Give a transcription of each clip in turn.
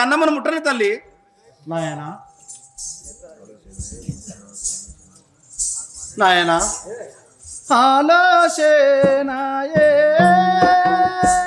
అన్నమను ముట్టని తల్లి. నాయనా. నాయనా. ఆలోచనాయే ఇప్పుడు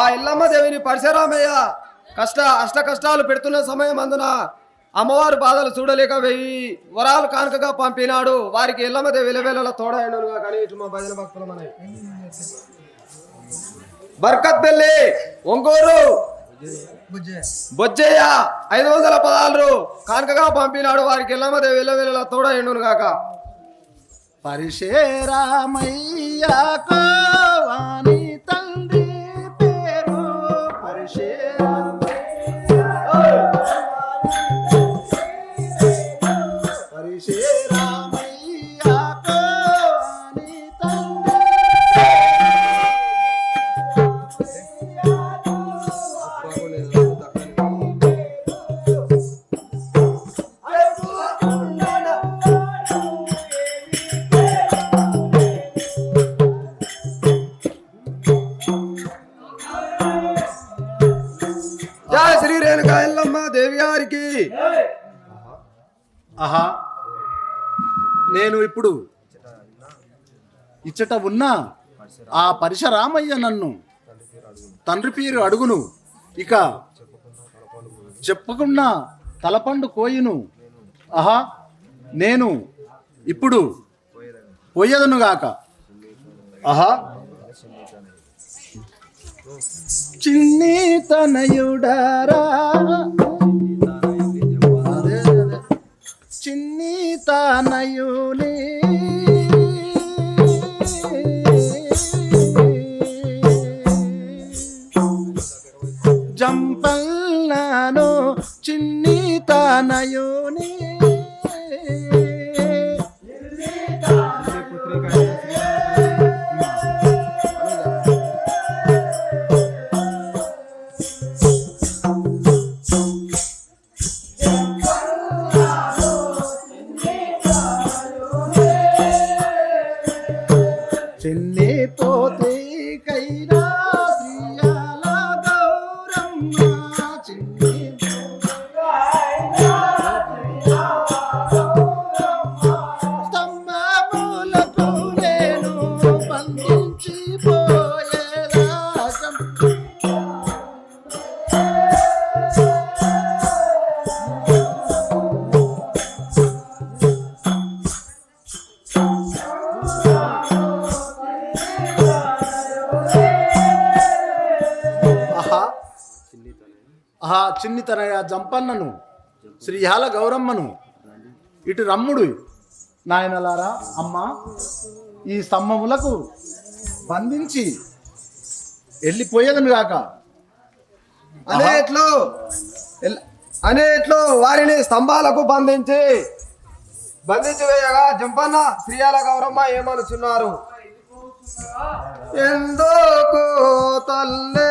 ఆ ఎల్లమ్మ దేవిని పరశురామయ్య కష్ట అష్ట కష్టాలు పెడుతున్న సమయం అందున అమ్మవారి బాధలు చూడలేక వెయ్యి వరాలు కానుకగా పంపినాడు. వారికి ఎల్లమ్మదే దేవి విలవేళ తోడైనగా కానీ ఇటు మా భజన భక్తులమని. బర్కత్ పెళ్ళి ఒంగోరు బొజ్జయ్య ఐదు వందల పదాలు కానుకగా పంపినాడు. వారికి ఎల్లమ్మ దేవి విలవేళ తోడైండును గాక పరిశే రామయ్యా తండ్రి ఆహా. నేను ఇప్పుడు ఇచ్చట ఉన్న ఆ పరిశరామయ్య నన్ను తండ్రి పేరు అడుగును. ఇక చెప్పకుండా తలపండు కోయును. ఆహా. నేను ఇప్పుడు పోయేదనుగాక ఆహా. చిన్ని తనయుడారా? చిన్ని తానయుని జంపల్లాను చిన్ని తానయుని శ్రీహాల గౌరమ్మను. ఇటు రమ్ముడు నాయనలారా అమ్మ ఈ స్తంభములకు బంధించి వెళ్ళిపోయేదను గాక. అనేట్లు అనేట్లు వారిని స్తంభాలకు బంధించి బంధించి వేయగా జంపన్న శ్రీయాల గౌరమ్మ ఏమనుచున్నారు? ఎందుకు తల్లే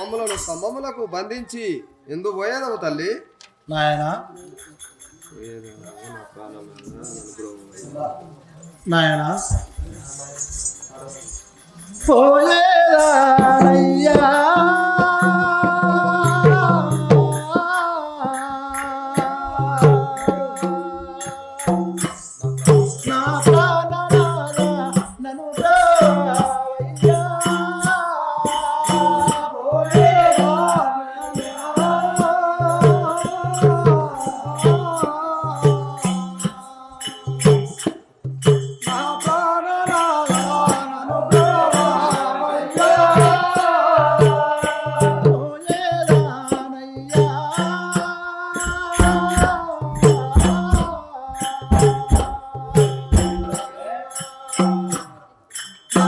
మమ్మలను స్తంభములకు బంధించి ఎందు పోయేదవు తల్లి? నాయన. నాయన. నా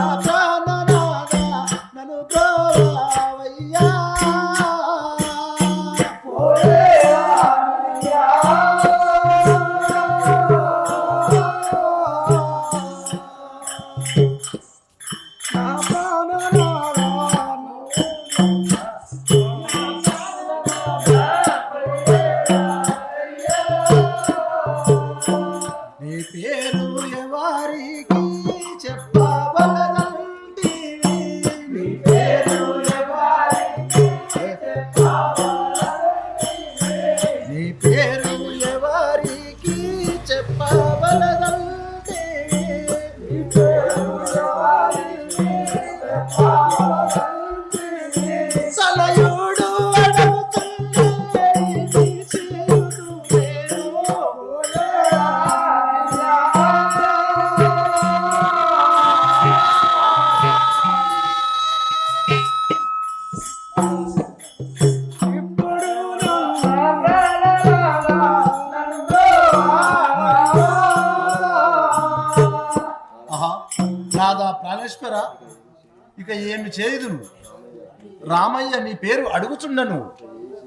నన్ను ఇక ఏమి చేయదు రామయ్య నీ పేరు అడుగుచుండను.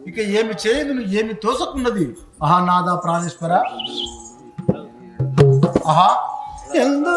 ఇక ఏమి చేయదు ఏమి తోసకున్నది? ఆహా నాదా ప్రాణేశ్వర. ఆహా. ఎందు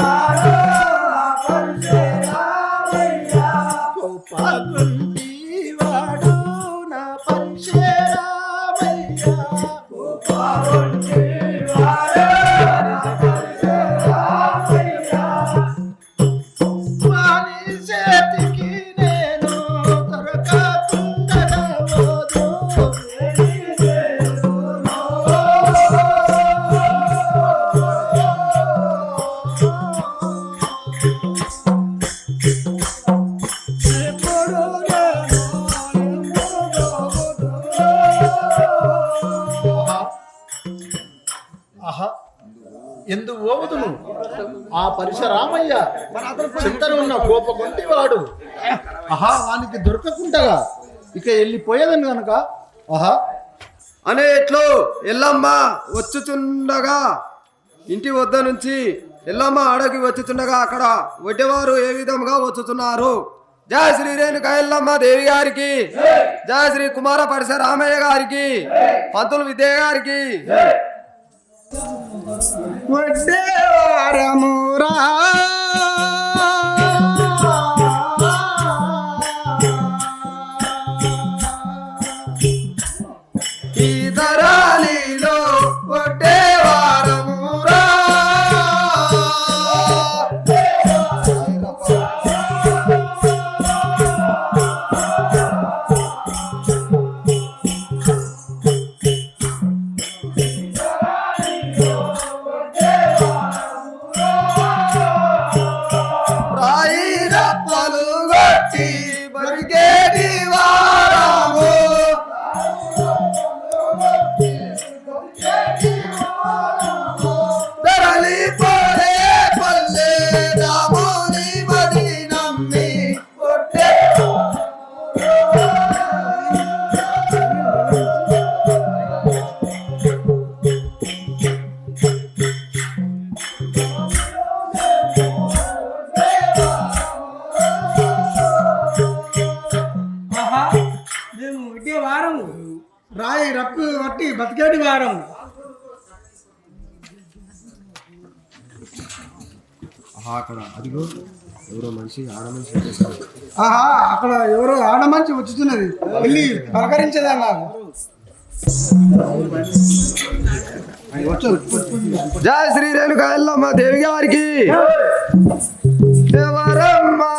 Bye. ఇక వెళ్ళిపోయేదని గనక ఆహా. అనే ఎట్లు ఎల్లమ్మ వచ్చుచుండగా ఇంటి వద్ద నుంచి ఎల్లమ్మ అడగి వచ్చుచుండగా అక్కడ వడ్డేవారు ఏ విధంగా వచ్చుతున్నారు? జయ శ్రీ రేణుక ఎల్లమ్మ దేవి గారికి జయ శ్రీ కుమార పరిస రామయ్య గారికి పంతులు విద్య గారికి. వడ్డేవారమురా ఆహా అక్కడ ఎవరో ఆడ మంచి వచ్చుతున్నది. వెళ్ళి పలకరించేదన్నారు. జయ శ్రీ రేణుక ఎల్లమ్మ దేవి గారికి ఎవరమ్మా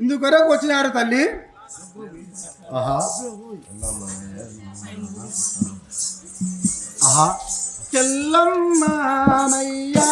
ఇందుకొరకు వచ్చినారు తల్లి. ఆహా. చెల్లమ్మనయ్యా.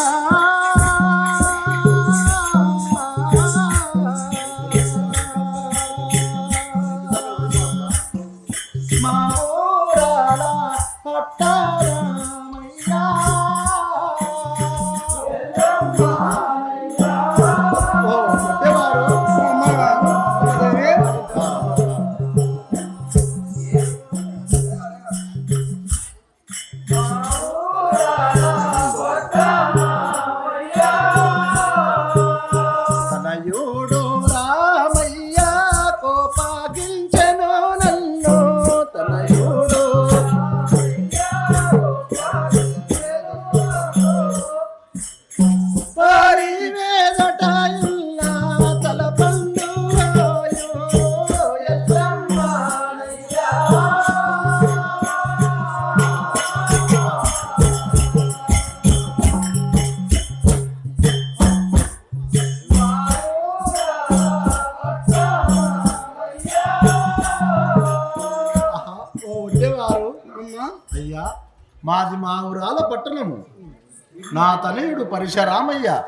తనయుడు పరిశరామయ్య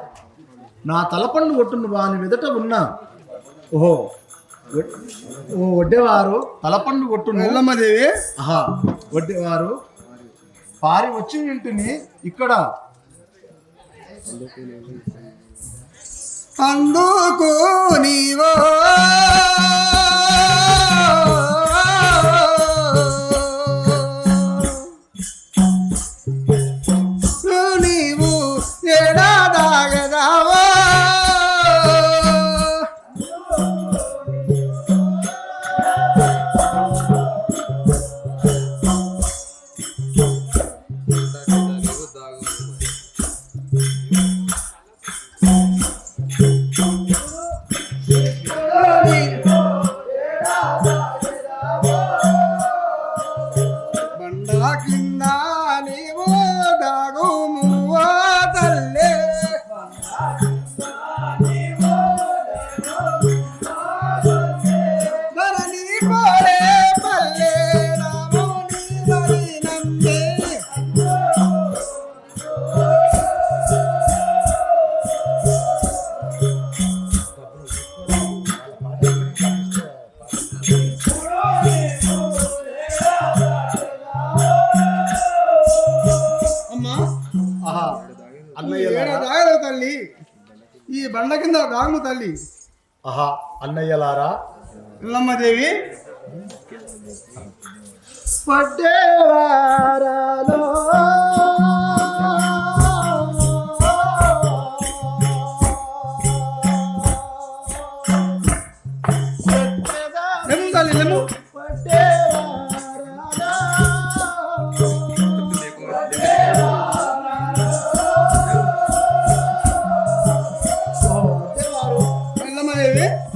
నా తలపండు కొట్టును వాని వెదట ఉన్నా. ఓహో. ఓ వడ్డేవారు. తలపండు కొట్టును ఎల్లమ్మ దేవి ఆహా. వడ్డేవారు. పారి వచ్చి ఇంటిని ఇక్కడ. అందుకు నీవు. తల్లి ఆహా అన్నయ్యలారా. ఎల్లమ్మదేవి. పడ్డేవారాలో ചെയ്തത്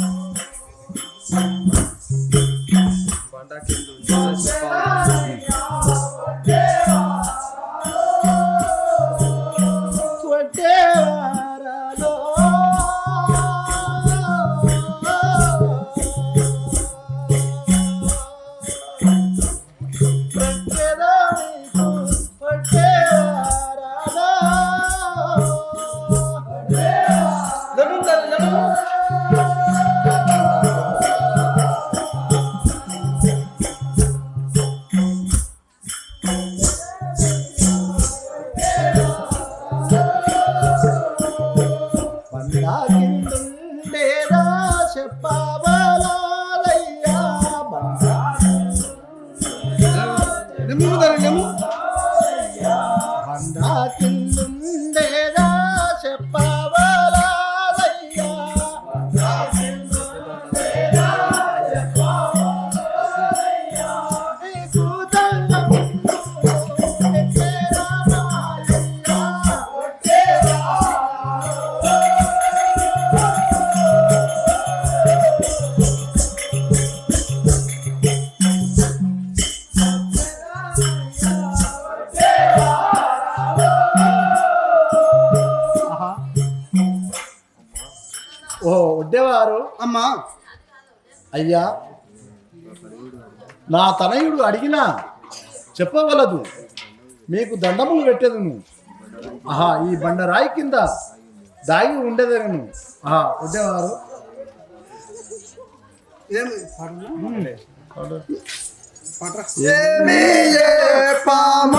అయ్యా నా తనయుడు అడిగినా చెప్పవలదు. మీకు దండములు పెట్టేదను. ఆహా ఈ బండరాయి కింద దాగి ఉండేదను. ఆహా పట్రా ఏమి? పామో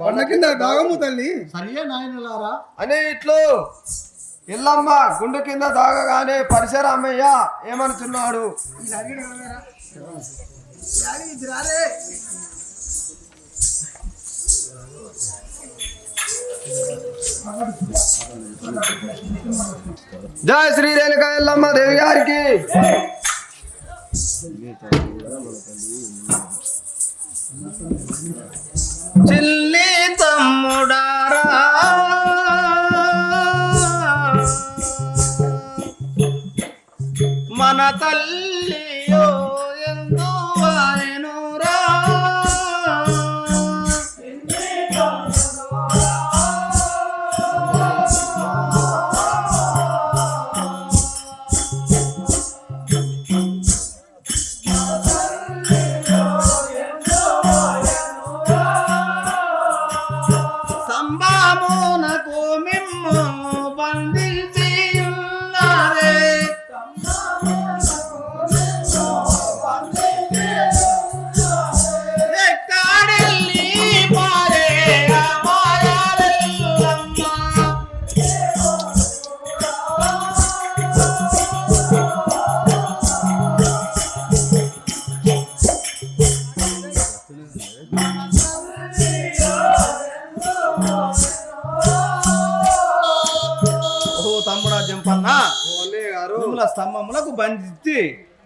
బండ కింద దాగము తల్లి. సరియే నాయనలారా. అని ఇట్లు ఎల్లమ్మ గుండు కింద దాగగానే పరిసరామయ్య ఏమనుచున్నాడు? జయ శ్రీ రేణుకా ఎల్లమ్మ దేవి గారికి. చిల్లి తమ్ముడారా మన తల్లియో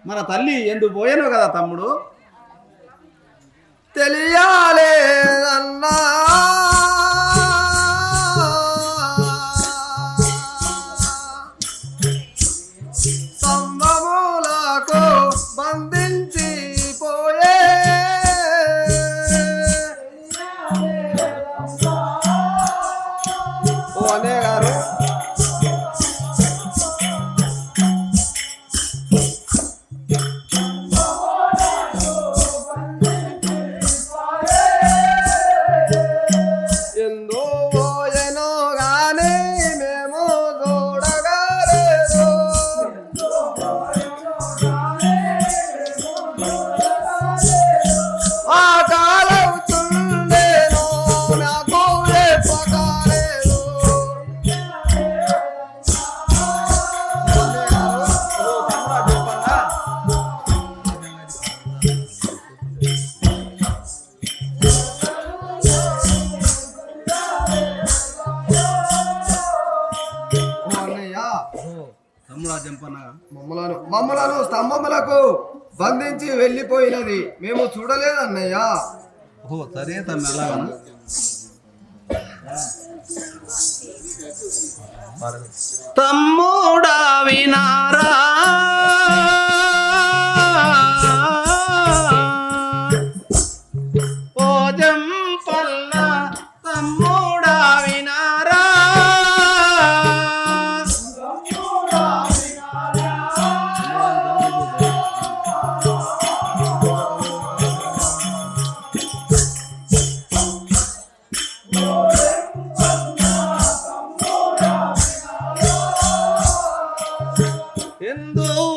మన తల్లి ఎందుకు పోయాను కదా తమ్ముడు. తెలియాలే అన్నా. మమ్మలను స్తంభములకు బంధించి వెళ్ళిపోయినది. మేము చూడలేదు అన్నయ్య ఓ సరే తమ్మి అలాగనా తమ్ముడా వినారా?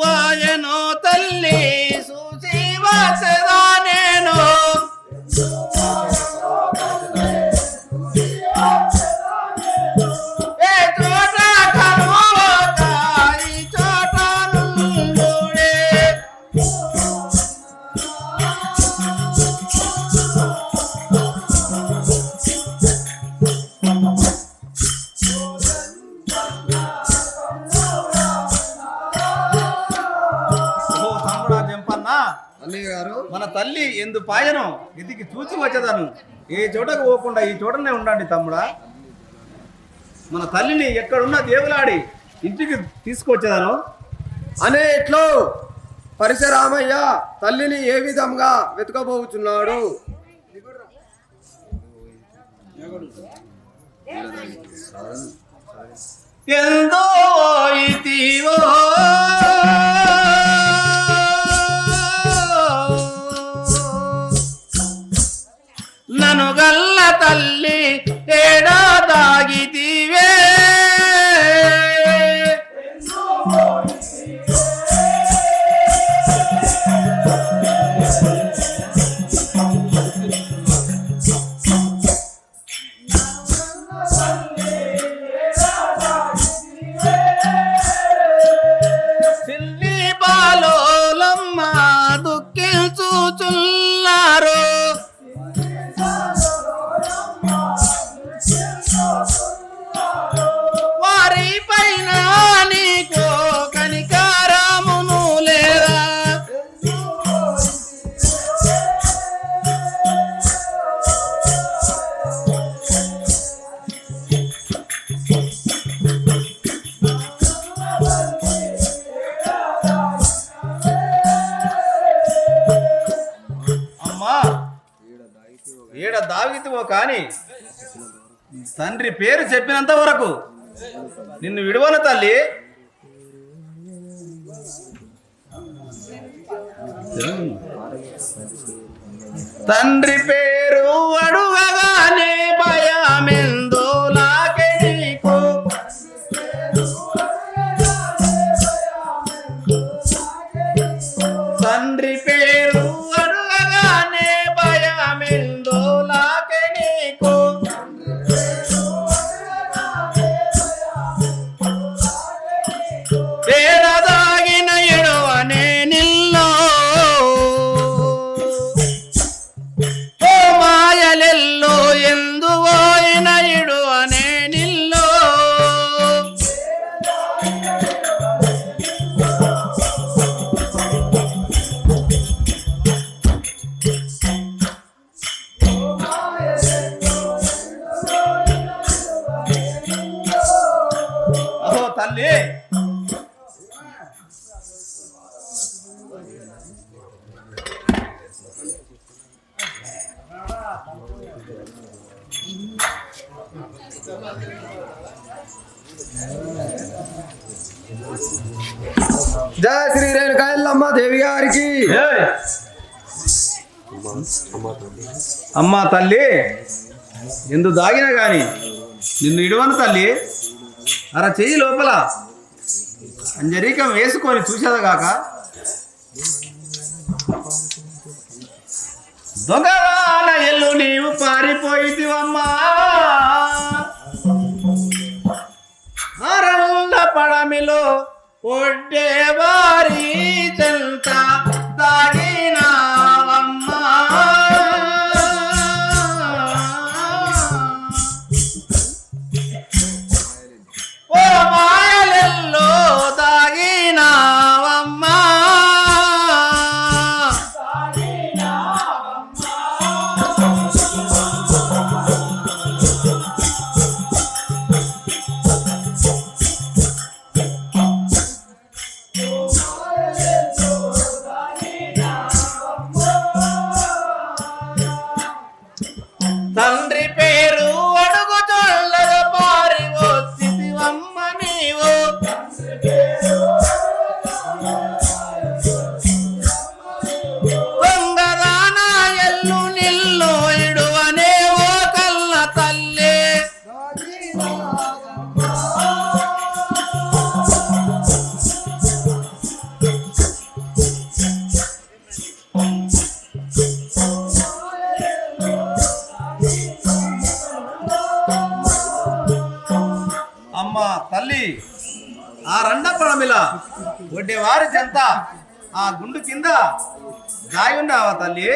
ఎందువాయనో తల్లి సుజీవా వచ్చదా ఏ చోటకు పోకుండా ఈ చోటనే ఉండండి తమ్ముడా. మన తల్లిని ఎక్కడున్నా దేవులాడి ఇంటికి తీసుకొచ్చేదాను. అనే ఇట్లో పరిసరామయ్య తల్లిని ఏ విధంగా వెతుకబోచున్నాడు? ఎందో కానీ తండ్రి పేరు చెప్పినంత వరకు నిన్ను విడవను తల్లి. తండ్రి పేరు అడుగగానే తల్లి ఎందు దాగినా కానీ నిన్ను ఇడవను తల్లి. అర చెయ్యి లోపల అంజరీకం వేసుకొని చూసేదగాక దొంగవాన ఎల్లు నీవు పారిపోయితివమ్మా. అరళ్ళ పడమిలో ఒడ్డే వారి చెంత దాగినా. ఆ గుండు కింద దాగి ఉన్నావా తల్లి